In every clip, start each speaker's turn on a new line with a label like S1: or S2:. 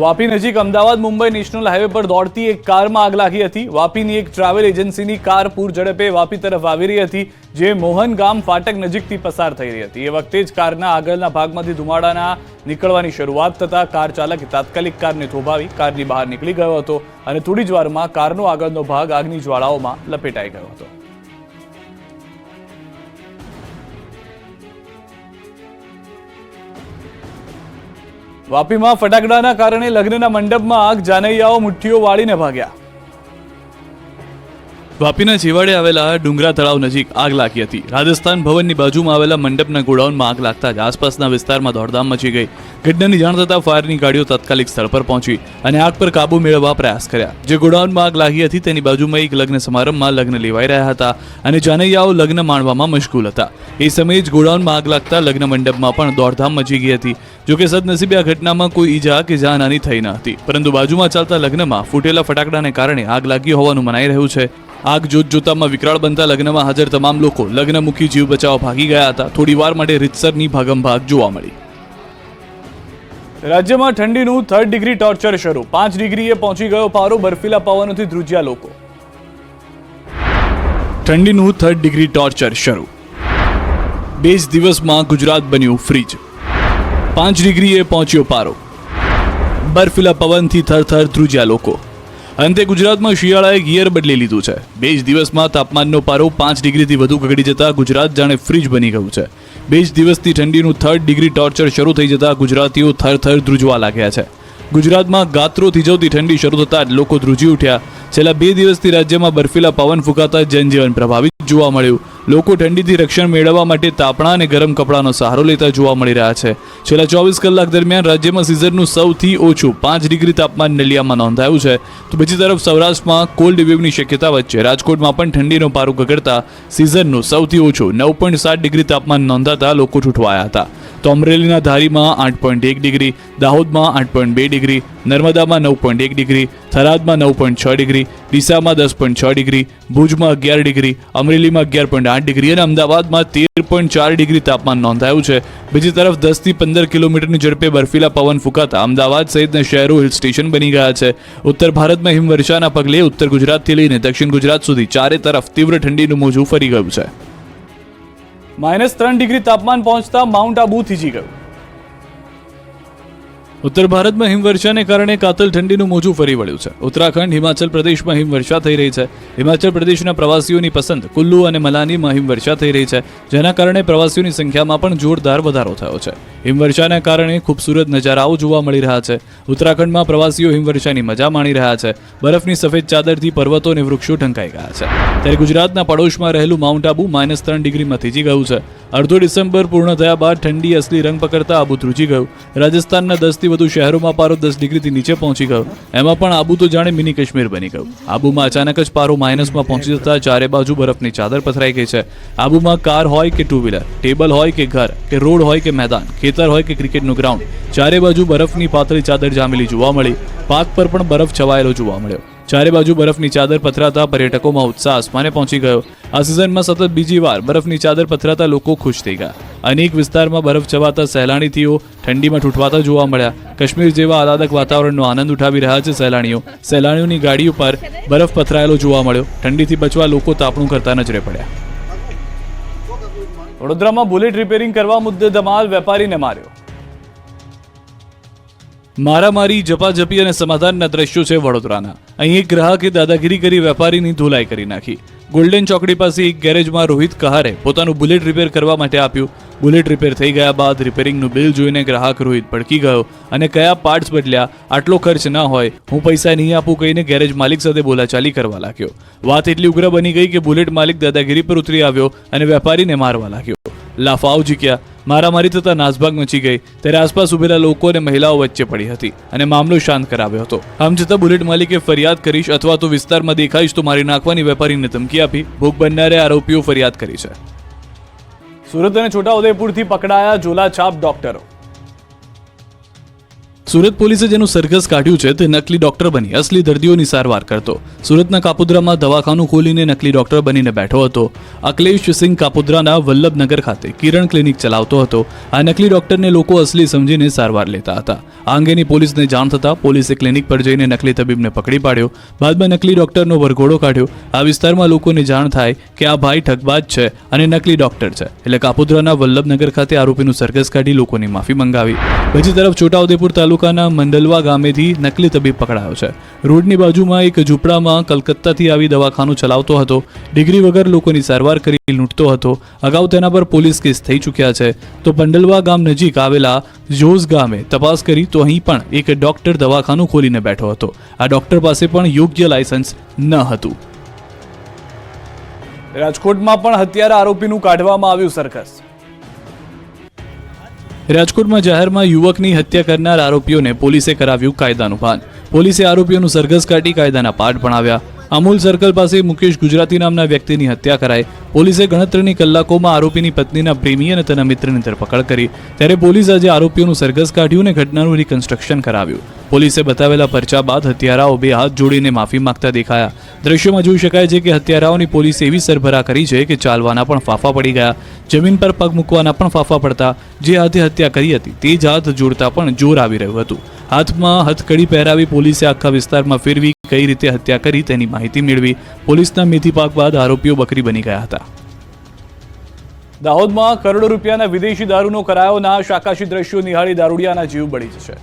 S1: વાપી નજીક Ahmedabad, Mumbai national highway પર દોડતી એક કારમાં આગ લાગી હતી. વાપીની એક ટ્રાવેલ એજન્સીની કાર પૂર ઝડપે વાપી તરફ આવી રહી હતી, જે મોહન ગામ ફાટક નજીકથી પસાર થઈ રહી હતી. એ વખતે જ કારના આગળના ભાગમાંથી ધુમાડાના નીકળવાની શરૂઆત થતા કાર ચાલકે તાત્કાલિક કારને થોભાવી કારની બહાર નીકળી ગયો હતો અને થોડી જ વારમાં કારનો આગળનો ભાગ આગની જ્વાળાઓમાં લપેટાઈ ગયો હતો. વાપીમાં ફટાકડાના કારણે લગ્નના મંડપમાં આગ જાનૈયાઓ મુઠ્ઠીઓ વાળીને ભાગ્યા. વાપીના છેવાડે આવેલા ડુંગરા તળાવ નજીક આગ લાગી હતી. રાજસ્થાન ભવનની બાજુમાં આવેલા મંડપના ગોડાઉનમાં આગ લાગતા જ આસપાસના વિસ્તારમાં દોડધામ મચી ગઈ. ઘટનાની જાણ થતાં ફાયરની ગાડીઓ તાત્કાલિક સ્થળ પર પહોંચી અને આગ પર કાબુ મેળવવા પ્રયાસ કર્યા. જે ગોડાઉનમાં આગ લાગી હતી તેની બાજુમાં એક લગ્ન સમારંભમાં લગ્ન લેવાઈ રહ્યા હતા અને જાનૈયાઓ લગ્ન માણવામાં મશગુલ હતા. એ સમયે જ ગોડાઉનમાં આગ લાગતા લગ્ન મંડપમાં પણ દોડધામ મચી ગઈ હતી જોકે સદનસીબે આ ઘટનામાં કોઈ ઈજા કે જાનહાની થઈ ન હતી. પરંતુ બાજુમાં ચાલતા લગ્નમાં ફૂટેલા ફટાકડાને કારણે આગ લાગી હોવાનું મનાઈ રહ્યું છે. આગ જોત જોતામાં વિકરાળ બનતા લગ્નમાં હાજર તમામ લોકો લગ્ન મૂકી જીવ બચાવ ભાગી ગયા હતા. થોડી વાર માટે રીતસરની ભાગમભાગ જોવા મળી. રાજ્યમાં ઠંડીનું થર્ડ ડિગ્રી ટોર્ચર શરૂ. પાંચ ડિગ્રીએ પહોંચી ગયો પારો, બર્ફીલા પવનોથી ધ્રુજ્યા લોકો. ઠંડીનું થર્ડ ડિગ્રી ટોર્ચર શરૂ. બે જ દિવસમાં ગુજરાત બન્યું ફ્રીજ. પાંચ ડિગ્રીએ પહોંચ્યો પારો. બર્ફીલા પવનથી થરથર ધ્રુજ્યા લોકો. અંતે ગુજરાતમાં શિયાળાએ ગિયર બદલી લીધું છે. બે જ દિવસમાં તાપમાનનો પારો પાંચ ડિગ્રીથી વધુ ગગડી જતા ગુજરાત જાણે ફ્રીજ બની ગયું છે. બે જ દિવસથી ઠંડીનું થર્ડ ડિગ્રી ટોર્ચર શરૂ થઈ જતા ગુજરાતીઓ થરથર ધ્રુજવા લાગ્યા છે. ગુજરાતમાં ગાત્રો થીજવતી ઠંડી શરૂ થતાં જ લોકો ધ્રુજી ઉઠ્યા. છેલ્લા બે દિવસથી રાજ્યમાં બર્ફીલા પવન ફૂંકાતા જનજીવન પ્રભાવિત જોવા મળ્યું. લોકો ઠંડીથી રક્ષણ મેળવવા માટે તાપણા અને ગરમ કપડાનો સહારો લેતા જોવા મળી રહ્યા છે. છેલ્લા ચોવીસ કલાક દરમિયાન રાજ્યમાં સિઝનનું સૌથી ઓછું પાંચ ડિગ્રી તાપમાન નલિયામાં નોંધાયું છે. તો બીજી તરફ સૌરાષ્ટ્રમાં કોલ્ડ વેવની શક્યતા વચ્ચે રાજકોટમાં પણ ઠંડીનો પારો ગગડતા સિઝનનું સૌથી ઓછું નવ પોઈન્ટ સાત ડિગ્રી તાપમાન નોંધાતા લોકો છૂટવાયા હતા. તો અમરેલીના ધારીમાં આઠ પોઈન્ટ એક ડિગ્રી, દાહોદમાં આઠ પોઈન્ટ બે ડિગ્રી, નર્મદામાં નવ પોઈન્ટ એક ડિગ્રી થરાદમાં નવ પોઈન્ટ છ ડિગ્રી, ડીસામાં દસ પોઈન્ટ છ ડિગ્રી, ભુજમાં અગિયાર ડિગ્રી, અમરેલીમાં અગિયાર પોઈન્ટ આઠ ડિગ્રી અને અમદાવાદમાં તેર પોઈન્ટ ચાર ડિગ્રી તાપમાન નોંધાયું છે. બીજી તરફ દસથી પંદર કિલોમીટરની ઝડપે બર્ફીલા પવન ફૂંકાતા અમદાવાદ સહિતના શહેરો હિલ સ્ટેશન બની ગયા છે. ઉત્તર ભારતમાં હિમવર્ષાના પગલે ઉત્તર ગુજરાતથી લઈને દક્ષિણ ગુજરાત સુધી ચારે તરફ તીવ્ર ઠંડીનું મોજું ફરી ગયું છે. માઇનસ ત્રણ ડિગ્રી તાપમાન પહોંચતા માઉન્ટ આબુ થીજી ગયું. ઉત્તર ભારતમાં હિમવર્ષાને કારણે કાતલ ઠંડીનું મોજું ફરી વળ્યું છે. ઉત્તરાખંડ, હિમાચલ પ્રદેશમાં હિમવર્ષા થઈ રહી છે. હિમાચલ પ્રદેશના પ્રવાસીઓની પસંદ કુલ્લુ અને મલાનીમાં હિમવર્ષા થઈ રહી છે, જેના કારણે પ્રવાસીઓની સંખ્યામાં પણ જોરદાર વધારો થયો છે. હિમવર્ષાના કારણે ખૂબસૂરત નજારાઓ જોવા મળી રહ્યા છે. ઉત્તરાખંડમાં પ્રવાસીઓ હિમવર્ષાની મજા માણી રહ્યા છે. બરફની સફેદ ચાદરથી પર્વતો અને વૃક્ષો ઢંકાઈ ગયા છે. ત્યારે ગુજરાતના પડોશમાં રહેલું માઉન્ટ આબુ માઇનસ ત્રણ ડિગ્રીમાં થીજી ગયું છે. અડધો ડિસેમ્બર પૂર્ણ થયા બાદ ઠંડી અસલી રંગ પકડતા આબુ ધ્રુજી ગયું. રાજસ્થાનના દસથી વધુ શહેરોમાં પારો દસ ડિગ્રીથી નીચે પહોંચી ગયો. એમાં પણ આબુ તો જાણે મિની કાશ્મીર બની ગયું. આબુમાં અચાનક જ પારો માઇનસમાં પહોંચી જતા ચારે બાજુ બરફની ચાદર પથરાઈ ગઈ છે. આબુમાં કાર હોય કે ટુ વ્હીલર ટેબલ હોય કે ઘર, કે રોડ હોય કે મેદાન, ખેતર હોય કે ક્રિકેટનું ગ્રાઉન્ડ, ચારે બાજુ બરફની પાતળી ચાદર જામેલી જોવા મળી. પાક પર પણ બરફ છવાયેલો જોવા મળ્યો. ચારે બાજુ બરફની ચાદર પથરાતા પર્યટકોમાં ઉત્સાહ આસમાને પહોંચી ગયો. આ સિઝનમાં સતત બીજી વાર બરફની ચાદર પથરાતા લોકો ખુશ થઈ ગયા. અનેક વિસ્તારમાં બરફ છવાતા સહેલાણીથીઓ ઠંડીમાં ઠૂંઠવાતા જોવા મળ્યા. કાશ્મીર જેવા આહલાદક વાતાવરણનો આનંદ ઉઠાવી રહ્યા છે સહેલાણીઓ. સહેલાણીઓની ગાડીઓ પર બરફ પથરાયેલો જોવા મળ્યો. ઠંડીથી બચવા લોકો તાપણું કરતા નજરે પડ્યા. વડોદરામાં બુલેટ રિપેરિંગ કરવા મુદ્દે ધમાલ વેપારીને માર્યો. મારામારી જપાજપી અને સમાધાનના દ્રશ્યો છે વડોદરાના. અહીં એક ગ્રાહકે દાદાગીરી કરી, વેપારીની ધોલાઈ કરી નાખી. ગોલ્ડન ચોકડી પાસે એક ગેરેજમાં રોહિત કહારે પોતાનું બુલેટ રિપેર કરવા માટે આપ્યું. બુલેટ રિપેર થઈ ગયા બાદ રિપેરિંગનું બિલ જોઈને ગ્રાહક રોહિત ભડકી ગયો અને કયા પાર્ટ્સ બદલ્યા, આટલો ખર્ચ ન હોય, હું પૈસા નહીં આપું કહીને ગેરેજ માલિક સાથે બોલાચાલી કરવા લાગ્યો. વાત એટલી ઉગ્ર બની ગઈ કે બુલેટ માલિક દાદાગીરી પર ઉતરી આવ્યો અને વેપારીને મારવા લાગ્યો. લાફાઓ ઝીક્યા મારામારી થતા નાસભાગ મચી ગઈ. ત્યારે આસપાસ ઉભેલા લોકો અને મહિલાઓ વચ્ચે પડી હતી અને મામલો શાંત કરાવ્યો હતો. આમ છતાં બુલેટ માલિકે ફરિયાદ કરીશ અથવા તો વિસ્તારમાં દેખાઈશ તો મારી નાખવાની વેપારીને ધમકી આપી. ભોગ બનનારે આરોપીઓ ફરિયાદ કરી છે. સુરત અને છોટાઉદેપુરથી પકડાયા ઝોલા છાપ ડોક્ટરો. સુરત પોલીસે જેનું સરઘસ કાઢ્યું છે તે નકલી ડોક્ટર બની. અસલી દર્દીઓની સારવાર કરતો. સુરતના કાપોદ્રામાં દવાખાનું ખોલીને નકલી ડોક્ટર બનીને બેઠો હતો. અખિલેશ સિંહ કાપોદ્રાના વલ્લભનગર ખાતે કિરણ ક્લિનિક ચલાવતો હતો. આ નકલી ડોક્ટરને લોકો અસલી સમજીને સારવાર લેતા હતા. આ અંગેની પોલીસને જાણ થતાં પોલીસે ક્લિનિક પર જઈને નકલી તબીબને પકડી પાડ્યો. બાદમાં નકલી ડોક્ટરનો વરઘોડો કાઢ્યો. આ વિસ્તારમાં લોકોને જાણ થાય કે આ ભાઈ ઠગબાજ છે અને નકલી ડોક્ટર છે. એટલે કાપોદ્રાના વલ્લભનગર ખાતે આરોપીનું સરઘસ કાઢી લોકોની માફી મંગાવી. બીજી તરફ છોટાઉદેપુર તાલુકાના મંડલવા ગામેથી નકલી તબીબ પકડાયો છે. રોડની બાજુમાં એક ઝૂંપડામાં કલકત્તાથી આવી દવાખાનું ચલાવતો હતો. ડિગ્રી વગર લોકોની સારવાર કરી લૂંટતો હતો. અગાઉ તેના પર પોલીસ કેસ થઈ ચૂક્યા છે. તો પંડલવા ગામ નજીક આવેલા જોઝ ગામે તપાસ કરી તો અહીં પણ એક ડોક્ટર દવાખાનું ખોલીને બેઠો હતો. આ ડોક્ટર પાસે પણ યોગ્ય લાયસન્સ ન હતું. રાજકોટમાં પણ હત્યારા આરોપીનું કાઢવામાં આવ્યું સરઘસ. રાજકોટમાં જાહેરમાં યુવકની હત્યા કરનાર આરોપીઓને પોલીસે કરાવ્યું કાયદાનું ભાન. પોલીસે આરોપીઓનું સરઘસ કાઢી કાયદાના પાઠ ભણાવ્યા. અમૂલ સર્કલ પાસે મુકેશ ગુજરાતી નામના વ્યક્તિની હત્યા કરાઈ. પોલીસે ગણતરીની કલાકોમાં આરોપીની પત્નીના પ્રેમી અને તેના મિત્રની ધરપકડ કરી. ત્યારે પોલીસ આજે આરોપીઓનું સરઘસ કાઢ્યું અને ઘટનાનું રિકન્સ્ટ્રક્શન કરાવ્યું. પોલીસે બતાવેલા પરચા બાદ હત્યારાઓ બે હાથ જોડીને માફી માંગતા દેખાયા. દ્રશ્યમાં જોઈ શકાય છે કે હત્યારાઓની પોલીસે એવી સરભરા કરી છે કે ચાલવાના પણ ફાફા પડી ગયા. જમીન પર પગ મૂકવાના પણ ફાફા પડતા. જે હાથે હત્યા કરી હતી તે જ હાથ જોડતા પણ જોર આવી રહ્યું હતું. હાથમાં હથકડી પહેરાવી પોલીસે આખા વિસ્તારમાં ફેરવી કઈ રીતે હત્યા કરી તેની માહિતી મેળવી પોલીસના મેથીપાક બાદ આરોપીઓ બકરી બની ગયા હતા. દાહોદમાં કરોડો રૂપિયાના વિદેશી દારૂનો કરાયો નાશ આકાશી દ્રશ્યો નિહાળી દારૂડિયાના જીવ બળી જશે.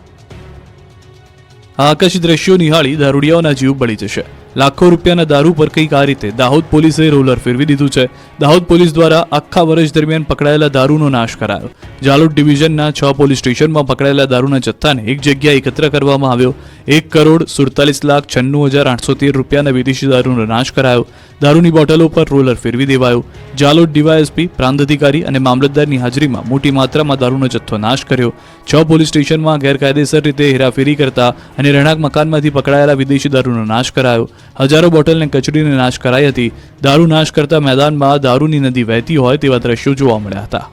S1: આ આકાશી દ્રશ્યો નિહાળી દારૂડિયાઓના જીવ બળી જશે. લાખો રૂપિયાના દારૂ પર કંઈક આ રીતે દાહોદ પોલીસે રોલર ફેરવી દીધું છે. દાહોદ પોલીસ દ્વારા આખા વર્ષ દરમિયાન પકડાયેલા દારૂનો નાશ કરાયો. જાલોદ ડિવિઝનના છ પોલીસ સ્ટેશનમાં પકડાયેલા દારૂના જથ્થાને એક જગ્યાએ એકત્ર કરવામાં આવ્યો. એક કરોડ સુડતાલીસ લાખ છન્નું હજાર આઠસો તેર રૂપિયાના વિદેશી દારૂનો નાશ કરાયો. દારૂની બોટલો પર રોલર ફેરવી દેવાયો. જાલોદ ડીવાયએસપી પ્રાંત અધિકારી અને મામલતદારની હાજરીમાં મોટી માત્રામાં દારૂનો જથ્થો નાશ કર્યો. છ પોલીસ સ્ટેશનમાં ગેરકાયદેસર રીતે હેરાફેરી કરતા અને રહેણાંક મકાનમાંથી પકડાયેલા વિદેશી દારૂનો નાશ કરાયો. હજારો બોટલને કચડીને નાશ કરાઈ હતી. દારૂ નાશ કરતા મેદાનમાં દારૂની નદી વહેતી હોય તેવા દ્રશ્યો જોવા મળ્યા હતા.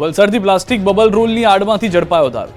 S1: વલસાડથી પ્લાસ્ટિક બબલ રોલની આડમાંથી ઝડપાયો દારૂ.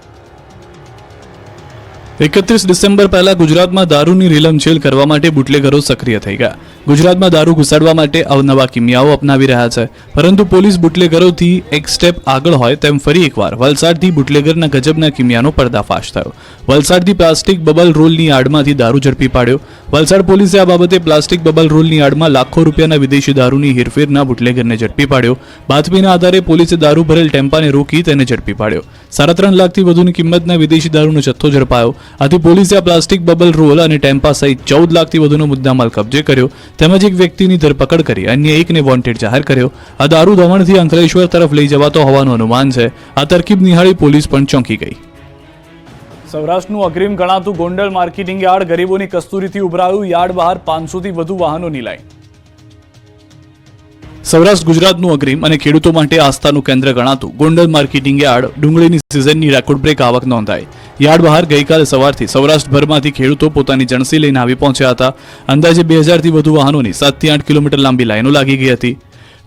S1: એકત્રીસ ડિસેમ્બર પહેલા ગુજરાતમાં દારૂની રીલમછેલ કરવા માટે બુટલેગરો સક્રિય થઈ ગયા. ગુજરાતમાં દારૂ ઘુસાડવા માટે અવનવા કિમિયાઓ અપનાવી રહ્યા છે. પરંતુ પોલીસ બુટલેગરોથી એક સ્ટેપ આગળ હોય તેમ ફરી એકવાર વલસાડથી બુટલેગરના ગજબના કિમિયાનો પર્દાફાશ થયો. વલસાડથી પ્લાસ્ટિક બબલ રોલની આડમાંથી દારૂ ઝડપી પાડ્યો. વલસાડ પોલીસે આ બાબતે પ્લાસ્ટિક બબલ રોલની આડમાં લાખો રૂપિયાના વિદેશી દારૂની હેરફેરના બુટલેગરને ઝડપી પાડ્યો. બાતમીના આધારે પોલીસે દારૂ ભરેલ ટેમ્પાને રોકી તેને ઝડપી પાડ્યો. સાડા ત્રણ લાખથી વધુની કિંમતના વિદેશી દારૂનો જથ્થો ઝડપાયો. આથી પોલીસે આ પ્લાસ્ટિક બબલ રોલ અને ટેમ્પા સહિત ચૌદ લાખથી વધુનો મુદ્દામાલ કબજે કર્યો, તેમજ એક વ્યક્તિની ધરપકડ કરી, અન્ય એકને વોન્ટેડ જાહેર કર્યો. આ દારૂ દમણથી અંકલેશ્વર તરફ લઈ જવાતો હોવાનું અનુમાન છે. આ તરકીબ નિહાળી પોલીસ પણ ચોંકી ગઈ. સૌરાષ્ટ્રનું અગ્રીમ ગણાતું ગોંડલ માર્કેટિંગ યાર્ડ ગરીબોની કસ્તુરીથી ઉભરાયું. યાર્ડ બહાર પાંચસોથી વધુ વાહનોની લાઈન સૌરાષ્ટ્ર ગુજરાતનું અગ્રીમ અને ખેડૂતો માટે આસ્થાનું કેન્દ્ર ગણાતું ગોંડલ માર્કેટિંગ યાર્ડ ડુંગળીની સિઝનની રેકોર્ડ બ્રેક આવક નોંધાઈ. યાર્ડ બહાર ગઈકાલે સવારથી સૌરાષ્ટ્રભરમાંથી ખેડૂતો પોતાની જણસી લઈને આવી પહોંચ્યા હતા. અંદાજે બે હજારથી વધુ વાહનોની સાતથી આઠ કિલોમીટર લાંબી લાઈનો લાગી ગઈ હતી.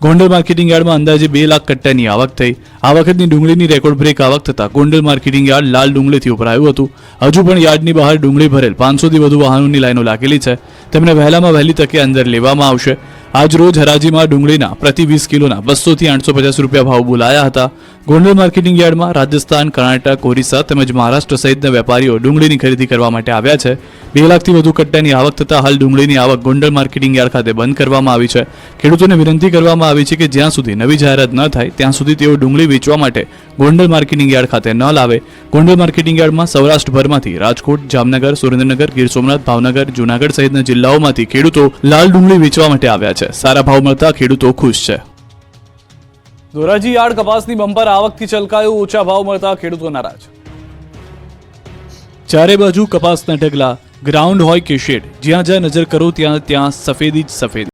S1: ગોંડલ માર્કેટિંગ યાર્ડમાં અંદાજે બે લાખ કટ્ટાની આવક થઈ. આ વખતની ડુંગળીની રેકોર્ડ બ્રેક આવક થતાં ગોંડલ માર્કેટિંગ યાર્ડ લાલ ડુંગળીથી ઉભરાયું હતું. હજુ પણ યાર્ડની બહાર ડુંગળી ભરેલ પાંચસોથી વધુ વાહનોની લાઈનો લાગેલી છે. તેમને વહેલામાં વહેલી તકે અંદર લેવામાં આવશે. આજ રોજ હરાજીમાં ડુંગળીના પ્રતિ વીસ કિલોના બસોથી આઠસો પચાસ રૂપિયા ભાવ બોલાયા હતા. ગોંડલ માર્કેટિંગ યાર્ડમાં રાજસ્થાન, કર્ણાટક, ઓરિસ્સા તેમજ મહારાષ્ટ્ર સહિતના વેપારીઓ ડુંગળીની ખરીદી કરવા માટે આવ્યા છે. બે લાખથી વધુ કટ્ટાની આવક થતાં હાલ ડુંગળીની આવક ગોંડલ માર્કેટિંગ યાર્ડ ખાતે બંધ કરવામાં આવી છે. ખેડૂતોને વિનંતી કરવામાં આવી છે કે જ્યાં સુધી નવી જાહેરાત ન થાય, ત્યાં સુધી તેઓ ડુંગળી વેચવા માટે ગોંડલ માર્કેટિંગ યાર્ડ ખાતે ન લાવે. ગોંડલ માર્કેટિંગ યાર્ડમાં સૌરાષ્ટ્રભરમાંથી રાજકોટ, જામનગર, સુરેન્દ્રનગર, ગીર સોમનાથ, ભાવનગર, જૂનાગઢ સહિતના જિલ્લાઓમાંથી ખેડૂતો લાલ ડુંગળી વેચવા માટે આવ્યા છે. સારા ભાવ મળતા ખેડૂતો ખુશ છે. ધોરાજી યાર્ડ કપાસની બમ્પર આવકથી છલકાયું ઓછા ભાવ મળતા ખેડૂતો નારાજ. ચારે બાજુ કપાસના ઢગલા ગ્રાઉન્ડ હોય કે શેડ જ્યાં જ્યાં નજર કરો ત્યાં ત્યાં સફેદી જ સફેદી.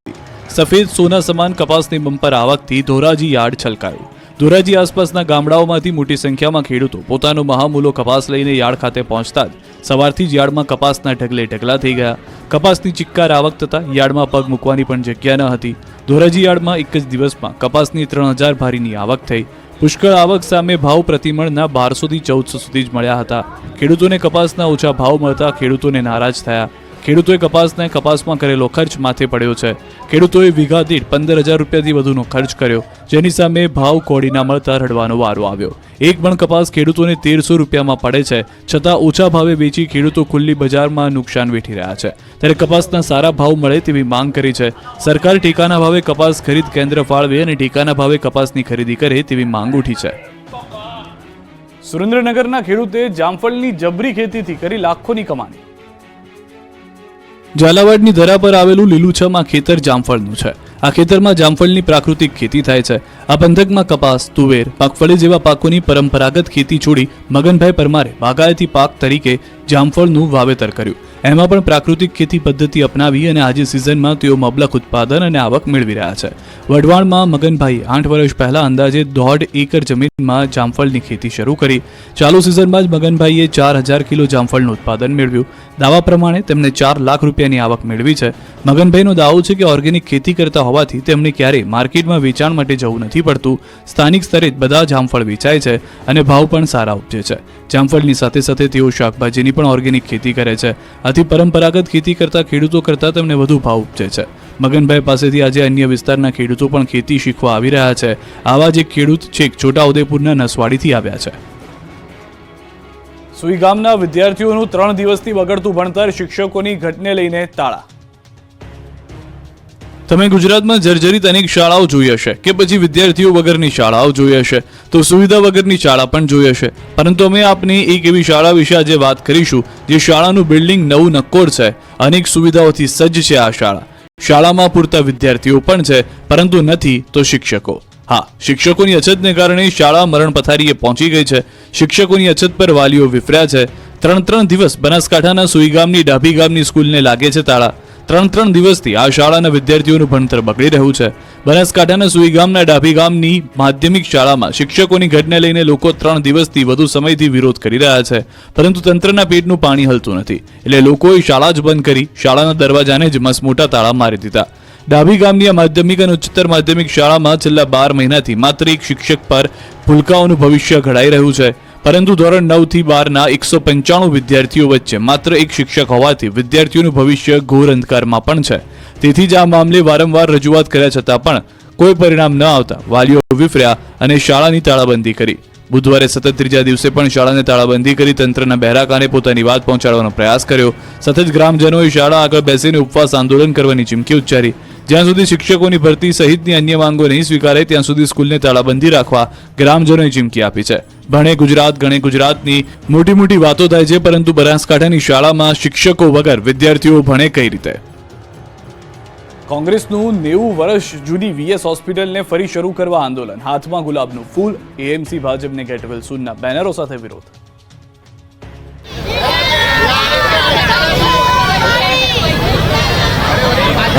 S1: સફેદ સોના સમાન કપાસની બમ્પર આવકથી ધોરાજી યાર્ડ છલકાયું. ધોરાજી આસપાસના ગામડાઓમાંથી મોટી સંખ્યામાં ખેડૂતો પોતાનો મહામૂલો કપાસ લઈને યાર્ડ ખાતે પહોંચતા જ સવારથી જ યાર્ડમાં કપાસના ઢગલે ઢગલા થઈ ગયા. કપાસની ચિક્કાર આવક થતાં યાર્ડમાં પગ મૂકવાની પણ જગ્યા ન હતી. ધોરાજી યાર્ડમાં એક જ દિવસમાં કપાસની ત્રણ હજાર ભારીની આવક થઈ. પુષ્કળ આવક સામે ભાવ પ્રતિમણના બારસોથી ચૌદસો સુધી જ મળ્યા હતા. ખેડૂતોને કપાસના ઓછા ભાવ મળતા ખેડૂતોને નારાજ થયા. ખેડૂતોએ કપાસને કપાસમાં કરેલો ખર્ચ માથે પડ્યો છે. ખેડૂતોએ વીઘા દીઠ પંદર હજાર રૂપિયાથી વધુનો ખર્ચ કર્યો. જેની સામે ભાવ કોડીના મળતા રડવાનો વારો આવ્યો. એક મણ કપાસ ખેડૂતોને તેરસો રૂપિયામાં પડે છે. છતાં ઓછા ભાવે વેચી ખેડૂતો ખુલ્લી બજારમાં નુકસાન વેઠી રહ્યા છે. ત્યારે કપાસના સારા ભાવ મળે તેવી માંગ કરી છે. સરકાર ટેકાના ભાવે કપાસ ખરીદ કેન્દ્ર ફાળવે અને ટેકાના ભાવે કપાસની ખરીદી કરે તેવી માંગ ઉઠી છે. સુરેન્દ્રનગરના ખેડૂતે જામફળની જબરી ખેતીથી કરી લાખોની કમાણી. ઝાલાવાડની ધરા પર આવેલું લીલુંછમ આ ખેતર જામફળનું છે. આ ખેતરમાં જામફળની પ્રાકૃતિક ખેતી થાય છે. આ પંથકમાં કપાસ, તુવેર મગફળી જેવા પાકોની પરંપરાગત ખેતી છોડી મગનભાઈ પરમારે બાગાયતી પાક તરીકે જામફળનું વાવેતર કર્યું. એમાં પણ પ્રાકૃતિક ખેતી પદ્ધતિ અપનાવી અને આજે સિઝનમાં તેઓ મબલક ઉત્પાદન અને આવક મેળવી રહ્યા છે. વઢવાણમાં મગનભાઈ આઠ વર્ષ પહેલા અંદાજે દોઢ એકર જમીનમાં જામફળની ખેતી શરૂ કરી. ચાલુ સિઝનમાં જ મગનભાઈએ ચાર હજાર કિલો જામફળનું ઉત્પાદન મેળવ્યું. દાવા પ્રમાણે તેમને ચાર લાખ રૂપિયાની આવક મેળવી છે. મગનભાઈનો દાવો છે કે ઓર્ગેનિક ખેતી કરતા હોવાથી તેમને ક્યારેય માર્કેટમાં વેચાણ માટે જવું નથી પડતું. સ્થાનિક સ્તરે બધા જામફળ વેચાય છે અને ભાવ પણ સારા ઉપજે છે. જામફળની સાથે સાથે તેઓ શાકભાજીની પણ ઓર્ગેનિક ખેતી કરે છે. આથી પરંપરાગત ખેતી કરતા ખેડૂતો કરતાં તેમને વધુ ભાવ ઉપજે છે. મગનભાઈ પાસેથી આજે અન્ય વિસ્તારના ખેડૂતો પણ ખેતી શીખવા આવી રહ્યા છે. આવા જ એક ખેડૂત છેક છોટાઉદેપુરના નસવાડીથી આવ્યા છે. સુઈ ગામના વિદ્યાર્થીઓનું ત્રણ દિવસથી બગડતું ભણતર શિક્ષકોની ઘટને લઈને તાળા તમે ગુજરાતમાં જર્જરિત અનેક શાળાઓ જોઈ હશે કે પછી વિદ્યાર્થીઓ વગરની શાળાઓ જોઈ હશે, તો સુવિધા વગરની શાળા પણ જોઈ હશે. પરંતુ અમે આપની એક એવી શાળા વિશે આજે વાત કરીશું, જે શાળાનું બિલ્ડિંગ નવું નક્કોર છે. અનેક સુવિધાઓથી સજ્જ છે આ શાળા. શાળામાં પૂરતા વિદ્યાર્થીઓ પણ છે, પરંતુ નથી તો શિક્ષકો. હા, શિક્ષકોની અછતને કારણે શાળા મરણ પથારીએ પહોંચી ગઈ છે. શિક્ષકોની અછત પર વાલીઓ વિફર્યા છે. ત્રણ ત્રણ દિવસ બનાસકાંઠાના સુઈ ગામની ડાભી ગામની સ્કૂલને લાગે છે તાળા. ત્રણ ત્રણ દિવસથી આ શાળાના વિદ્યાર્થીઓનું ભણતર બગડી રહ્યું છે. બનાસકાંઠાના સુઈ ગામના ડાભી ગામની માધ્યમિક શાળામાં શિક્ષકોની ઘટને લઈને લોકો ત્રણ દિવસથી વધુ સમયથી વિરોધ કરી રહ્યા છે. પરંતુ તંત્રના પેટનું પાણી હલતું નથી. એટલે લોકોએ શાળા જ બંધ કરી શાળાના દરવાજાને જ મસમોટા તાળા મારી દીધા. ડાભી ગામની આ માધ્યમિક અને ઉચ્ચતર માધ્યમિક શાળામાં છેલ્લા બાર મહિનાથી માત્ર એક શિક્ષક પર ભૂલકાઓનું ભવિષ્ય ઘડાઈ રહ્યું છે. પરંતુ ધોરણ નવથી બારના એકસો પંચાણું વિદ્યાર્થીઓ વચ્ચે માત્ર એક શિક્ષક હોવાથી વિદ્યાર્થીઓનું ભવિષ્ય ઘોર અંધકારમાં પણ છે. તેથી જ આ મામલે વારંવાર રજૂઆત કર્યા છતાં પણ કોઈ પરિણામ ન આવતા વાલીઓ વિફર્યા અને શાળાની તાળાબંધી કરી. બુધવારે સતત ત્રીજા દિવસે પણ શાળાને તાળાબંધી કરી તંત્રના બહેરાકાને પોતાની વાત પહોંચાડવાનો પ્રયાસ કર્યો. સતત ગ્રામજનોએ શાળા આગળ બેસીને ઉપવાસ આંદોલન કરવાની ચીમકી ઉચ્ચારી. જ્યાં સુધી શિક્ષકોની ભરતી સહિતની અન્ય માંગો નહીં સ્વીકારે ત્યાં સુધી સ્કૂલને તાળાબંધી રાખવા ગ્રામજનોએ ચીમકી આપી છે. ભણે ગુજરાત, ગણે ગુજરાતની મોટી મોટી વાતો થાય છે, પરંતુ બનાસકાંઠાની શાળામાં શિક્ષકો વગર વિદ્યાર્થીઓ ભણે કઈ રીતે? કોંગ્રેસનું નેવું વર્ષ જૂની વીએસ હોસ્પિટલને ફરી શરૂ કરવા આંદોલન. હાથમાં ગુલાબનું ફૂલ, એએમસી, ભાજપને ગેટવેલ સુનના બેનરો સાથે વિરોધ.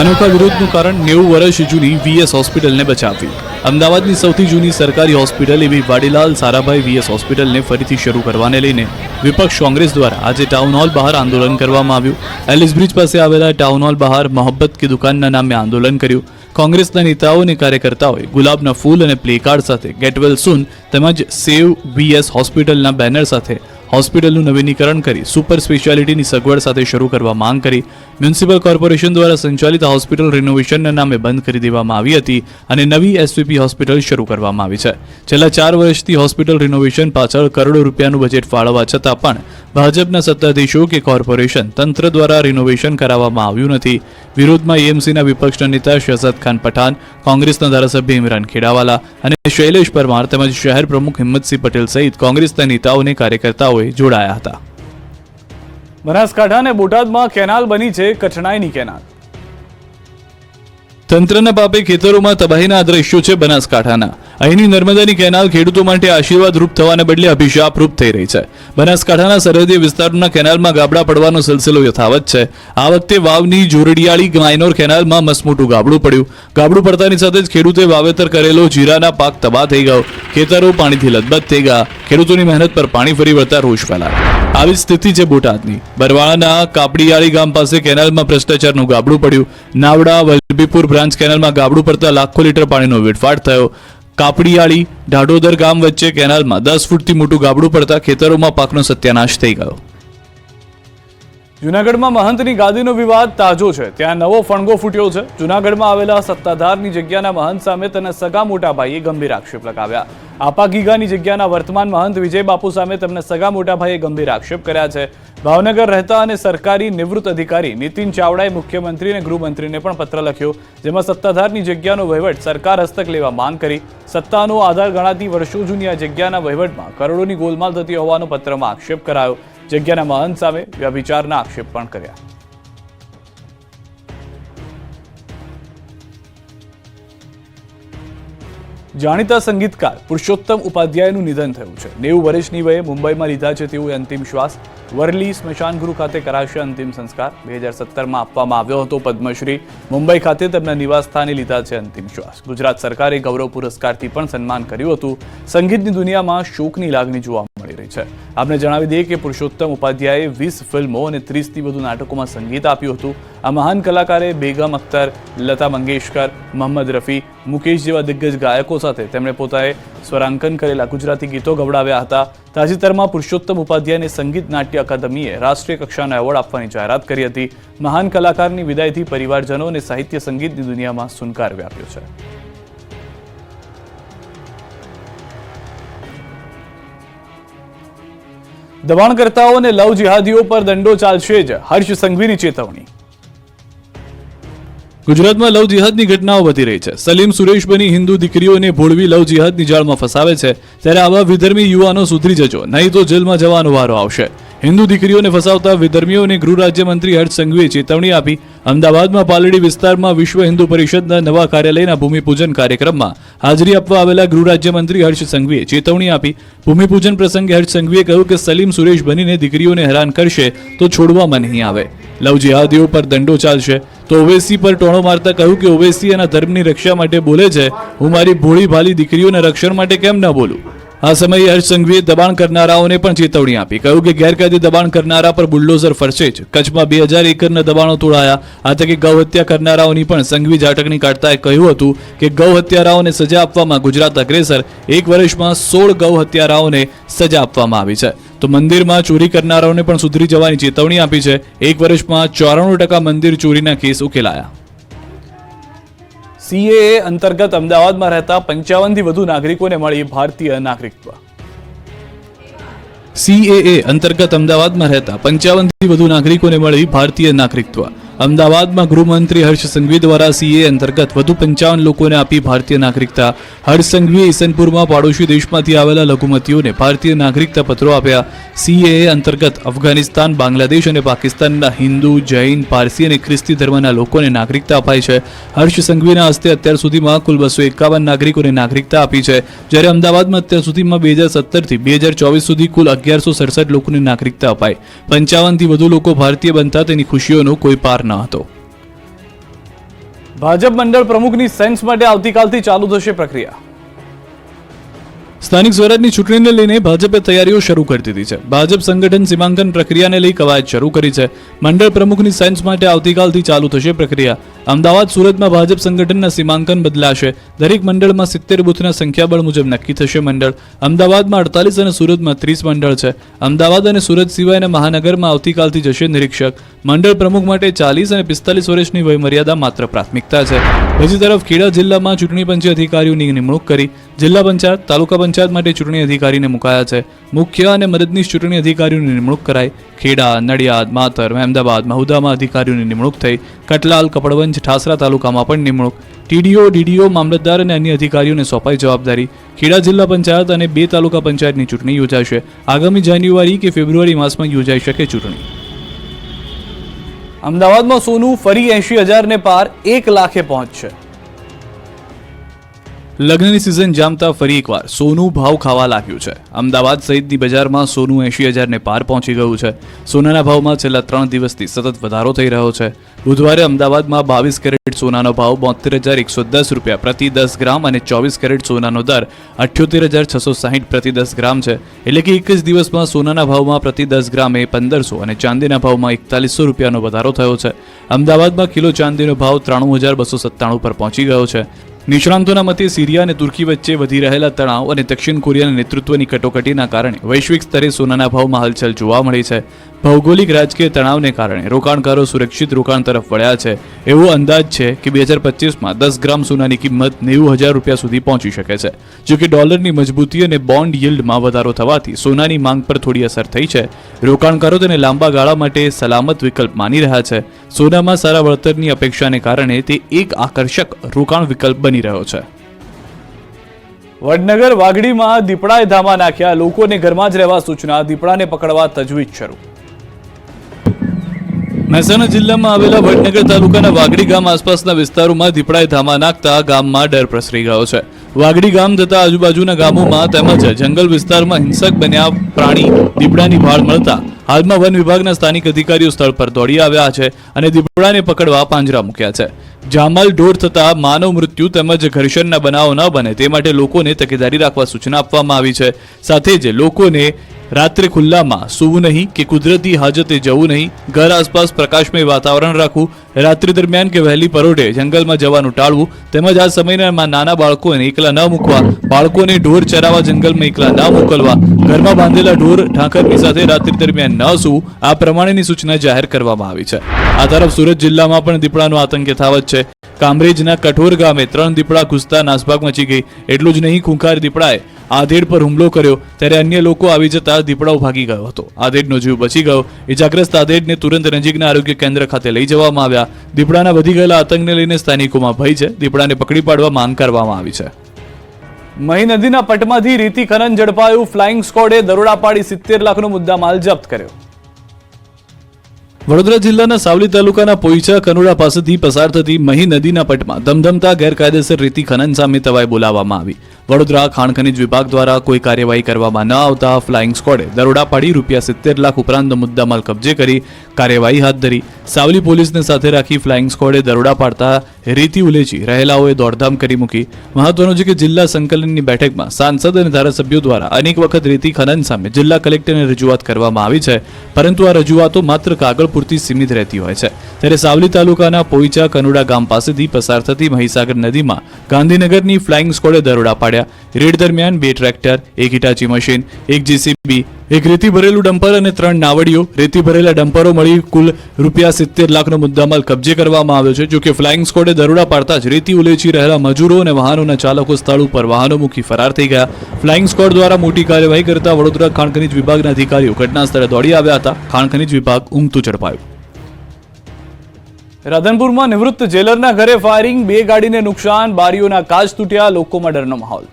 S1: અનોખા વિરોધનું કારણ નેવું વર્ષ જૂની વીએસ હોસ્પિટલને બચાવવી. અમદાવાદની સૌથી જૂની સરકારી હોસ્પિટલ એવી વાડીલાલ સારાભાઈ વીએસ હોસ્પિટલને ફરીથી શરૂ કરવાને લઈને વિપક્ષ કોંગ્રેસ દ્વારા આજે ટાઉન હોલ બહાર આંદોલન કરવામાં આવ્યું. એલિસ બ્રિજ પાસે આવેલા ટાઉન હોલ બહાર મોહબ્બત કી દુકાનના નામે આંદોલન કર્યું. કોંગ્રેસના નેતાઓ અને કાર્યકર્તાઓએ ગુલાબના ફૂલ અને પ્લેકાર્ડ સાથે ગેટ વેલ સૂન તેમજ સેવ વીએસ હોસ્પિટલના બેનર સાથે હોસ્પિટલનું નવીનીકરણ કરી સુપર સ્પેશિયાલિટીની સગવડ સાથે શરૂ કરવા માંગ કરી. મ્યુનિસિપલ કોર્પોરેશન દ્વારા સંચાલિત હોસ્પિટલ રિનોવેશનના નામે બંધ કરી દેવામાં આવી હતી અને નવી એસવીપી હોસ્પિટલ શરૂ કરવામાં આવી છે. છેલ્લા ચાર વર્ષથી હોસ્પિટલ રિનોવેશન પાછળ કરોડો રૂપિયાનું બજેટ ફાળવવા છતાં પણ ભાજપના સત્તાધીશો કે કોર્પોરેશન તંત્ર દ્વારા રિનોવેશન કરાવવામાં આવ્યું નથી. વિરોધમાં એએમસીના વિપક્ષના નેતા શહજાદ ખાન પઠાણ, કોંગ્રેસના ધારાસભ્ય ઇમરાન ખેડાવાલા અને શૈલેષ પરમાર તેમજ શહેર પ્રમુખ હિંમતસિંહ પટેલ સહિત કોંગ્રેસના નેતાઓ અને કાર્યકર્તાઓએ જોડાયા હતા. બનાસકાંઠા અને બોટાદમાં કેનાલ બની છે કઠણાઈની કેનાલ. તંત્રના પાપે ખેતરોમાં તબાહીના દ્રશ્યો છે બનાસકાંઠાના. અહીંની નર્મદાની કેનાલ ખેડૂતો માટે આશીર્વાદ રૂપ થવાને બદલે અભિશાપ રૂપ થઈ રહી છે. બનાસકાંઠાના સરહદી વિસ્તારોના કેનાલમાં ગાબડા પડવાનો સિલસિલો યથાવત છે. આ વખતે વાવની જોરડિયાળી માઇનોર કેનાલમાં મસમોટું ગાબડું પડ્યું. ગાબડું પડતાની સાથે જ ખેડૂતે વાવેતર કરેલો જીરાના પાક તબાહ થઈ ગયો. ખેતરો પાણીથી લથબથ થઈ ગયા. ખેડૂતોની મહેનત પર પાણી ફરી વળતા રોષ ફેલાયો. આવી સ્થિતિ છે બોટાદની. બરવાળાના કાપડીયાળી ગામ પાસે કેનાલમાં ભ્રષ્ટાચારનું ગાબડું પડ્યું. નાવડા, વલભીપુર બ્રાન્ચ કેનાલમાં ગાબડું પડતા લાખો લીટર પાણીનો વેડફાટ થયો. કાપડીયાળી ઢાઢોદર ગામ વચ્ચે કેનાલમાં દસ ફૂટથી મોટું ગાબડું પડતા ખેતરોમાં પાકનો સત્યાનાશ થઈ ગયો. જુનાગઢમાં મહંતની ગાદીનો વિવાદ તાજો છે. ત્યાં નવો ફણગો ફૂટ્યો છે. જુનાગઢમાં આવેલા સત્તાધારની જગ્યાના મહંત સામે તેના સગા મોટા ભાઈએ ગંભીર આક્ષેપ લગાવ્યા. આપા ગીગાની જગ્યાના વર્તમાન મહંત વિજય બાપુ સામે તેમના સગા મોટા ભાઈએ ગંભીર આક્ષેપ કર્યા છે. ભાવનગર રહેતા અને સરકારી નિવૃત્ત અધિકારી નીતિન ચાવડાએ મુખ્યમંત્રી અને ગૃહમંત્રીને પણ પત્ર લખ્યો, જેમાં સત્તાધારની જગ્યાનો વહીવટ સરકાર હસ્તક લેવા માંગ કરી. સત્તાનો આધાર ગણાતી વર્ષો જૂની આ જગ્યાના વહીવટમાં કરોડોની ગોલમાલ થતી હોવાનો પત્રમાં આક્ષેપ કરાયો. જગ્યાના મહંત સામે વ્યભિચારના આક્ષેપ પણ કર્યા. જાણીતા સંગીતકાર પુરુષોત્તમ ઉપાધ્યાયનું નિધન થયું છે. નેવું વર્ષની વયે મુંબઈમાં લીધા છે તેવું અંતિમ શ્વાસ. વરલી સ્મશાન ગૃહ ખાતે કરાશે અંતિમ સંસ્કાર. બે હજાર સત્તરમાં આપવામાં આવ્યો હતો પદ્મશ્રી. મુંબઈ ખાતે તેમના નિવાસસ્થાને લીધા છે અંતિમ શ્વાસ. ગુજરાત સરકારે ગૌરવ પુરસ્કારથી પણ સન્માન કર્યું હતું. સંગીતની દુનિયામાં શોકની લાગણી જોવા મળી રહી છે. આપને જણાવી દઈએ કે પુરુષોત્તમ ઉપાધ્યાયે વીસ ફિલ્મો અને ત્રીસથી વધુ નાટકોમાં સંગીત આપ્યું હતું. આ મહાન કલાકારે બેગમ અખ્તર, લતા મંગેશકર મોહમ્મદ રફી, મુકેશ જેવા દિગ્ગજ ગાયકો સાથે તેમણે પોતાએ સ્વરાંકન કરેલા ગુજરાતી ગીતો ગવડાવ્યા હતા. તાજેતરમાં પુરુષોત્તમ ઉપાધ્યાયને સંગીત નાટ્ય અકાદમીએ રાષ્ટ્રીય કક્ષાનો એવોર્ડ આપવાની જાહેરાત કરી હતી. મહાન કલાકારની વિદાયથી પરિવારજનો અને સાહિત્ય સંગીતની દુનિયામાં સુનકાર વ્યાપ્યો છે. દબાણકર્તાઓ અને લવ જિહાદીઓ પર દંડો ચાલશે જ. હર્ષ સંઘવીની ચેતવણી. ગુજરાતમાં લવ જિહાદની ઘટનાઓ વધી રહી છે. સલીમ સુરેશ બની હિન્દુ દીકરીઓને ભોળવી લવ જિહાદની જાળમાં ફસાવે છે. ત્યારે આવા વિધર્મી યુવાનો સુધરી જજો. નહીં તો જેલમાં જવાનો વારો આવશે. હિન્દુ દીકરીઓને ફસાવતા વિધર્મીઓને ગૃહ રાજ્યમંત્રી હર્ષ સંઘવીએ ચેતવણી આપી. અમદાવાદમાં પાલડી વિસ્તારમાં વિશ્વ હિન્દુ પરિષદના નવા કાર્યાલયના ભૂમિપૂજન કાર્યક્રમમાં હાજરી આપવા આવેલા ગૃહ રાજ્યમંત્રી હર્ષ સંઘવીએ ચેતવણી આપી. ભૂમિપૂજન પ્રસંગે હર્ષ સંઘવીએ કહ્યું કે સલીમ સુરેશ બનીને દીકરીઓને હેરાન કરશે તો છોડવામાં નહીં આવે. લવ જિહાદીઓ પર દંડો ચાલશે. તો ઓવેસી પર ટોણો મારતા કહ્યું કે ઓવેસી એના ધર્મની રક્ષા માટે બોલે છે. હું મારી ભોળી ભાલી દીકરીઓના રક્ષણ માટે કેમ ન બોલું? આ સમયે હર્ષ સંઘવીએ દબાણ કરનારાઓને પણ ચેતવણી આપી. કહ્યું કે ગેરકાયદે દબાણ કરનારા પર બુલડોઝર ફરશે જ. કચ્છમાં બે હજાર એકરના દબાણો તોડાયા. આ તકે ગૌ હત્યા કરનારાઓની પણ સંઘવી ઝાટકણી કાઢતા કહ્યું હતું કે ગૌ હત્યારાઓને સજા આપવામાં ગુજરાત અગ્રેસર એક વર્ષમાં સોળ ગૌ હત્યારાઓને સજા આપવામાં આવી છે. તો મંદિરમાં ચોરી કરનારાઓને પણ સુધરી જવાની ચેતવણી આપી છે. એક વર્ષમાં ચોરાણું ટકા મંદિર ચોરીના કેસ ઉકેલાયા. સીએએ અંતર્ગત અમદાવાદમાં રહેતા પંચાવનથી વધુ નાગરિકોને મળી ભારતીય નાગરિકત્વ. સીએએ અંતર્ગત અમદાવાદમાં રહેતા પંચાવનથી વધુ નાગરિકોને મળી ભારતીય નાગરિકત્વ. અમદાવાદમાં ગૃહમંત્રી હર્ષ સંઘવી દ્વારા સીએ અંતર્ગત વધુ પંચાવન લોકોને આપી ભારતીય નાગરિકતા. હર્ષ સંઘવીએ ઈસનપુરમાં પાડોશી દેશમાંથી આવેલા લઘુમતીઓને ભારતીય નાગરિકતા પત્રો આપ્યા. સીએએ અંતર્ગત અફઘાનિસ્તાન, બાંગ્લાદેશ અને પાકિસ્તાનના હિન્દુ, જૈન, પારસી અને ખ્રિસ્તી ધર્મના લોકોને નાગરિકતા અપાઈ છે. હર્ષ સંઘવીના હસ્તે અત્યાર સુધીમાં કુલ બસો એકાવન નાગરિકોને નાગરિકતા આપી છે. જ્યારે અમદાવાદમાં અત્યાર સુધીમાં બે હજાર સત્તરથી બે હજાર ચોવીસ સુધી કુલ અગિયારસો સડસઠ લોકોને નાગરિકતા અપાઈ. પંચાવનથી વધુ લોકો ભારતીય બનતા તેની ખુશીઓનો કોઈ પાર ન હતો. ભાજપ મંડળ પ્રમુખની સેન્સ માટે આવતીકાલથી ચાલુ થશે પ્રક્રિયા. સ્થાનિક સ્વરાજની ચૂંટણીને લઈને ભાજપે તૈયારીઓ શરૂ કરી દીધી છે. ભાજપ સંગઠન સીમાંકન પ્રક્રિયાને લઈ કવાયત શરૂ કરી છે. મંડળ પ્રમુખની સેન્સ માટે આવતીકાલથી ચાલુ થશે પ્રક્રિયા. અમદાવાદ, સુરતમાં ભાજપ સંગઠનના સીમાંકન બદલાશે. દરેક મંડળમાં સિત્તેર બૂથના સંખ્યાબળ મુજબ નક્કી થશે મંડળ. અમદાવાદમાં અડતાલીસ અને સુરતમાં ત્રીસ મંડળ છે. અમદાવાદ અને સુરત સિવાયના મહાનગરમાં આવતીકાલથી જશે નિરીક્ષક. મંડળ પ્રમુખ માટે ચાલીસ અને પિસ્તાલીસ વર્ષની વયમર્યાદા માત્ર પ્રાથમિકતા છે. બીજી તરફ ખેડા જિલ્લામાં ચૂંટણી પંચે અધિકારીઓની નિમણૂક કરી. જિલ્લા પંચાયત, તાલુકા પંચાયત માટે ચૂંટણી અધિકારીને મુકાયા છે. મુખ્ય અને મદદનીશ ચૂંટણી અધિકારીઓની નિમણૂક કરાઈ. ખેડા, નડિયાદ, માતર, મહેમદાબાદ, મહુદામાં અધિકારીઓની નિમણૂક થઈ. કટલાલ, કપડવંજ, ઠાસરા તાલુકામાં પણ નિમણૂક. ટીડીઓ, ડીડીઓ, મામલતદાર અને અન્ય અધિકારીઓને સોંપાઈ જવાબદારી. ખેડા જિલ્લા પંચાયત અને બે તાલુકા પંચાયતની ચૂંટણી યોજાશે. આગામી જાન્યુઆરી કે ફેબ્રુઆરી માસમાં યોજાઈ શકે ચૂંટણી. અમદાવાદમાં સોનું ફરી એંશી હજારને પાર એક લાખે પહોંચશે. લગ્નની સિઝન જામતા ફરી એકવાર સોનું ભાવ ખાવા લાગ્યું છે. અમદાવાદ સહિતની બજારમાં સોનું એંશી હજારને પાર પહોંચી ગયું છે. સોનાના ભાવમાં છેલ્લા ત્રણ દિવસથી સતત વધારો થઈ રહ્યો છે. બુધવારે અમદાવાદમાં બાવીસ કેરેટ સોનાનો ભાવ બોતેર હજાર એકસો દસ રૂપિયા પ્રતિ દસ ગ્રામ અને ચોવીસ કેરેટ સોનાનો દર અઠ્યોતેર હજાર છસો સાહીઠ પ્રતિ દસ ગ્રામ છે. એટલે કે એક જ દિવસમાં સોનાના ભાવમાં પ્રતિ દસ ગ્રામે પંદરસો અને ચાંદીના ભાવમાં એકતાલીસો રૂપિયાનો વધારો થયો છે. અમદાવાદમાં કિલો ચાંદીનો ભાવ ત્રાણું હજાર બસો સત્તાણું પર પહોંચી ગયો છે. નિષ્ણાંતોના મતે સિરિયા અને તુર્કી વચ્ચે વધી રહેલા તણાવ અને દક્ષિણ કોરિયાના નેતૃત્વની કટોકટીના કારણે વૈશ્વિક સ્તરે સોનાના ભાવમાં હલચલ જોવા મળી છે. ભૌગોલિક રાજકીય તણાવને કારણે રોકાણકારો સુરક્ષિત રોકાણ તરફ વળ્યા છે. એવો અંદાજ છે કે બે હજાર પચીસમાં દસ ગ્રામ સોનાની કિંમત નેવું હજાર રૂપિયા સુધી પહોંચી શકે છે. જો કે ડોલરની મજબૂતી અને બોન્ડ યીલ્ડમાં વધારો થવાથી સોનાની માંગ પર થોડી અસર થઈ છે. રોકાણકારો તેને લાંબા ગાળા માટે સલામત વિકલ્પ માની રહ્યા છે. સોનામાં સારા વળતરની અપેક્ષાને કારણે તે એક આકર્ષક રોકાણ વિકલ્પ બની રહ્યો છે. વડનગર વાઘડીમાં દીપડાએ ધામા નાખ્યા. લોકોને ઘરમાં જ રહેવા સૂચના. દીપડાને પકડવા તજવીજ શરૂ. મહેસાણા જિલ્લામાં આવેલા વડનગર તાલુકાના વાગડી ગામ આસપાસના વિસ્તારોમાં દીપડાએ ધામા નાખતા ગામમાં ડર પ્રસરી ગયો છે. વાગડી ગામ તથા આજુબાજુના ગામોમાં તેમજ જંગલ વિસ્તારમાં હિંસક બન્યા પ્રાણી દીપડાની ભાળ મળતા હાલમાં વન વિભાગના સ્થાનિક અધિકારીઓ સ્થળ પર દોડી આવ્યા છે અને દીપડાને પકડવા પાંજરા મૂક્યા છે. જામલ ઢોર થતા માનવ મૃત્યુ તેમજ ઘર્ષણના બનાવો ન બને તે માટે લોકોને તકેદારી રાખવા સૂચના આપવામાં આવી છે. સાથે જ લોકોને રાત્રે ખુલ્લામાં સૂવું નહીં કે કુદરતી હાજતે જવું નહીં, ઘર આસપાસ પ્રકાશમય વાતાવરણ રાખવું, રાત્રિ દરમિયાન કે વહેલી પરોઢે જંગલમાં જવાનું ટાળવું, તેમજ આ સમયમાં નાના બાળકોને એકલા ન મૂકવા, બાળકોને ઢોર ચરાવવા જંગલમાં એકલા ન મોકલવા, ઘરમાં બાંધેલા ઢોર ઢાંકરની સાથે રાત્રિ દરમિયાન ન સૂવું, આ પ્રમાણેની સૂચના જાહેર કરવામાં આવી છે. આ તરફ સુરત જિલ્લામાં પણ દીપડાનો આતંક યથાવત છે. કામરેજના કઠોર ગામે ત્રણ દીપડા ઘૂસતા નાસભાગ મચી ગઈ. એટલું જ નહીં, ખૂંખાર દીપડાએ આધેડ પર હુમલો કર્યો ત્યારે અન્ય લોકો આવી જતા દીપડાઓ ભાગી ગયો હતો. આધેડનો જીવ બચી ગયો. ઇજાગ્રસ્ત આધેડને તુરંત નજીકના આરોગ્ય કેન્દ્ર ખાતે લઈ જવામાં આવ્યા. દીપડાના વધી ગયેલા આતંકને લઈને સ્થાનિકોમાં ભય છે. દીપડાને પકડી પાડવા માંગ કરવામાં આવી છે. મહી નદીના પટમાંથી રીતિ ખનન ઝડપાયું. ફ્લાઇંગ સ્કોડે દરોડા પાડી સિત્તેર લાખનો મુદ્દામાલ જપ્ત કર્યો. વડોદરા જિલ્લાના સાવલી તાલુકાના પોઈચા કનોડા પાસેથી પસાર થતી મહી નદીના પટમાં ધમધમતા ગેરકાયદેસર રીતિ ખનન સામે તવાઈ બોલાવવામાં આવી. વડોદરા, ખાણ ખનીજ વિભાગ દ્વારા કોઈ કાર્યવાહી કરવામાં ન આવતા ફ્લાઇંગ સ્કોડે દરોડા પાડી રૂપિયા સિત્તેર લાખ ઉપરાંત મુદ્દામાલ કબજે કરી કાર્યવાહી હાથ ધરી. સાવલી પોલીસને સાથે રાખી ફ્લાઇંગ સ્કોડે દરોડા પાડતા રીતિ ઉલેચી રહેલાઓએ દોડધામ કરી મૂકી. મહત્વનું છે કે જિલ્લા સંકલનની બેઠકમાં સાંસદ અને ધારાસભ્યો દ્વારા અનેક વખત રીતિ ખનન સામે જિલ્લા કલેક્ટરને રજૂઆત કરવામાં આવી છે, પરંતુ આ રજૂઆતો માત્ર કાગળ પૂરતી સીમિત રહેતી હોય છે. ત્યારે સાવલી તાલુકાના પોઈચા કનુડા ગામ પાસેથી પસાર થતી મહીસાગર નદીમાં ગાંધીનગરની ફ્લાઇંગ સ્કોડે દરોડા પાડ્યા રેડ દરમિયાન બે ટ્રેક્ટર, એક હિટાચી મશીન, એક જીસીબી એક રેતી ભરેલું ડમ્પર અને ત્રણ નાવડીઓ. રેતી ભરેલા ડમ્પરો મળી કુલ રૂપિયા સિત્તેર લાખનો મુદ્દામાલ કબજે કરવામાં આવ્યો છે. જોકે ફ્લાઇંગ સ્કોડે દરોડા પાડતા જ રેતી ઉલેચી રહેલા મજૂરો અને વાહનોના ચાલકો સ્થળ ઉપર વાહનો મૂકી ફરાર થઈ ગયા. ફ્લાઇંગ સ્કોડ દ્વારા મોટી કાર્યવાહી કરતા વડોદરા ખાણ ખનિજ વિભાગના અધિકારીઓ ઘટના સ્થળે દોડી આવ્યા હતા. ખાણ ખનીજ વિભાગ ઊંઘતું ઝડપાયું. રાધનપુરમાં નિવૃત્ત જેલરના ઘરે ફાયરિંગ, બે ગાડીને નુકસાન, બારીઓના કાચ તૂટ્યા, લોકોમાં ડરનો માહોલ.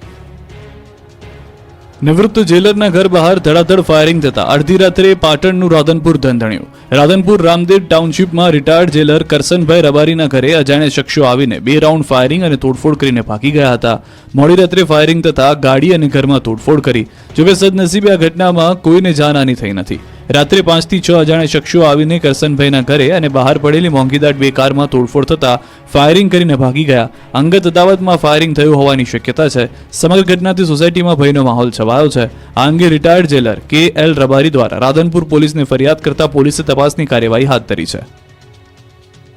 S1: નિવૃત્ત જેલરના ઘર બહાર ધડાધડ ફાયરિંગ થતા અડધી રાત્રે પાટણનું રાધનપુર ધંધણ્યું રાધનપુર રામદેવ ટાઉનશીપમાં રિટાયર્ડ જેલર કરસનભાઈ રબારીના ઘરે અજાણ્યા શખ્સો આવીને બે રાઉન્ડ ફાયરિંગ અને તોડફોડ કરીને ભાગી ગયા હતા. મોડી રાત્રે ફાયરિંગ થતા ગાડી અને ઘરમાં તોડફોડ કરી. જોકે સદનસીબે આ ઘટનામાં કોઈને જાનહાની થઈ નથી. રાત્રે પાંચથી છ અજાણ્યા શખ્સો આવીને કરસનભાઈના ઘરે અને બહાર પડેલી મોંઘીદાટ બે કારમાં તોડફોડ થતા ફાયરિંગ કરીને ભાગી ગયા. અંગત અદાવતમાં ફાયરિંગ થયું હોવાની શક્યતા છે. સમગ્ર ઘટનાથી સોસાયટીમાં ભયનો માહોલ છવાયો છે. આ અંગે retired jailer K L Rabari દ્વારા રાધનપુર પોલીસને ફરિયાદ કરતા પોલીસે તપાસની કાર્યવાહી હાથ ધરી છે.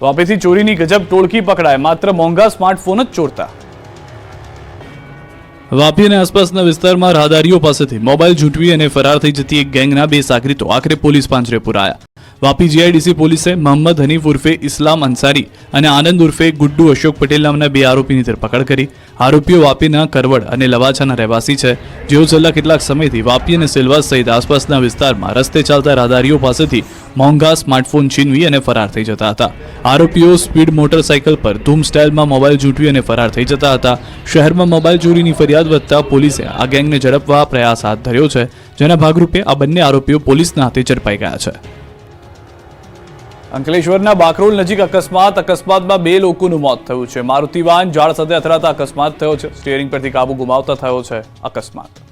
S1: વાપીથી ચોરીની ગજબ ટોળકી પકડાય માત્ર મોંઘા સ્માર્ટફોન જ ચોરતા. વાપી અને આસપાસના વિસ્તારમાં રાહદારીઓ પાસેથી મોબાઈલ ઝૂંટવી અને ફરાર થઈ જતી એક ગેંગના બે સાગરીતો આખરે પોલીસ પાંજરે પુરાયા. વાપી જીઆઈડીસી પોલીસે મોહમ્મદ હનીફ ઉર્ફે ઇસ્લામ અંસારી અને આનંદ ઉર્ફે ગુડ્ડુ અશોક પટેલ નામના બે આરોપીની ધરપકડ કરી. આરોપીઓ વાપીના કરવડ અને લવાછાના રહેવાસી છે. જેઓ છેલ્લા કેટલાક સમયથી વાપી અને સિલવાસ સહિત આસપાસના વિસ્તારમાં રસ્તે ચાલતા રાહદારીઓ પાસેથી મોંઘા સ્માર્ટફોન છીનવી અને ફરાર થઈ જતા હતા. આરોપીઓ સ્પીડ મોટરસાયકલ પર ધૂમ સ્ટાઇલમાં મોબાઈલ ઝૂંટવી અને ફરાર થઈ જતા હતા. શહેરમાં મોબાઈલ ચોરીની ફરિયાદ વધતા પોલીસે આ ગેંગને ઝડપવા પ્રયાસ હાથ ધર્યો છે. જેના ભાગરૂપે આ બંને આરોપીઓ પોલીસના હાથે ઝડપાઈ ગયા છે. અંકલેશ્વરના બાકરોલ નજીક અકસ્માત. અકસ્માતમાં બે લોકોનું મોત થયું છે. મારુતિ વાન ઝાડ સાથે અથડાતા અકસ્માત થયો છે. સ્ટીયરિંગ પરથી કાબુ ગુમાવતા થયો છે અકસ્માત.